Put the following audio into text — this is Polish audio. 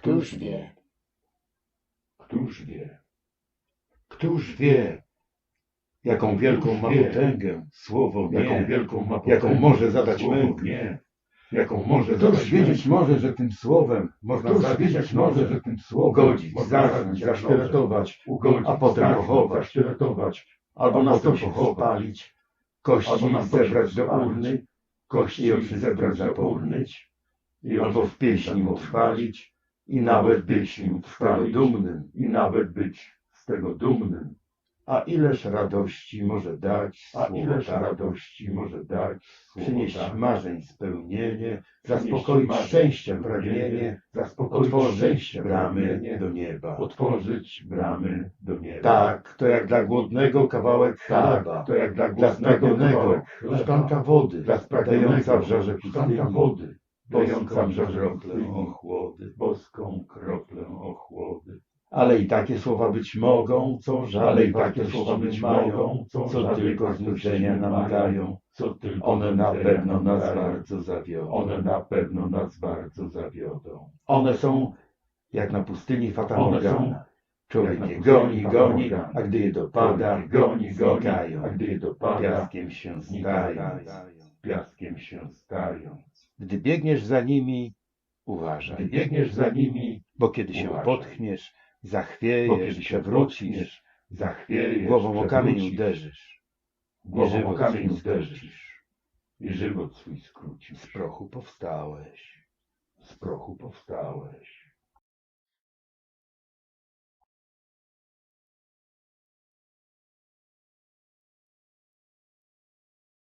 Któż wie? Któż wie? Któż wie, jaką wielką ma potęgę? Słowo nie, Jaką wielką ma jaką potęgę? może zadać mękę. nie, jaką może Któż wiedzieć może, że tym słowem można Któż wiedzieć może, że tym słowem ugodzić, jak zasztyletować, ugodzić, a potem pochować, zasztyletować, albo na to spalić, kości zebrać do urny, kości oczy zebrać do zapomnieć, i albo w pieśni utrwalić i nawet być z tego dumnym, i nawet być z tego dumnym. a ileż radości może dać A ileż tak. radości może dać przynieść tak. marzeń spełnienie, zaspokoić szczęściem pragnienie, zaspokoić otworzyć szczęściem bramy do nieba. otworzyć bramy do nieba. Tak, to jak dla głodnego kawałek tak, chleba, to jak dla dla spragnionego szklanka wody, dla spragnionego w żarze pustyni, wody, boską kroplę ochłody. boską kroplę ochłody. Ale i takie słowa być mogą, co Ale żadnej i takie słowa być mogą, co co tylko wartości znudzenia nie nam mają, dają. co tylko One na pewno nas bardzo zawiodą. One na pewno nas bardzo zawiodą. One są jak na pustyni Fata One Morgana. są Człowiek je goni, goni, a gdy je dopada, goni, znikają. a gdy je dopada, Piaskiem się stają. znikają. piaskiem się stają. Gdy biegniesz za nimi, uważaj. Gdy biegniesz za nimi, Bo kiedy się Uważaj. potkniesz, bo zachwiejesz, kiedy się przewrócisz, wrócisz, zachwiejesz, głową o kamień uderzysz. głową o kamień uderzysz i żywot swój skrócisz. Z prochu powstałeś. Z prochu powstałeś.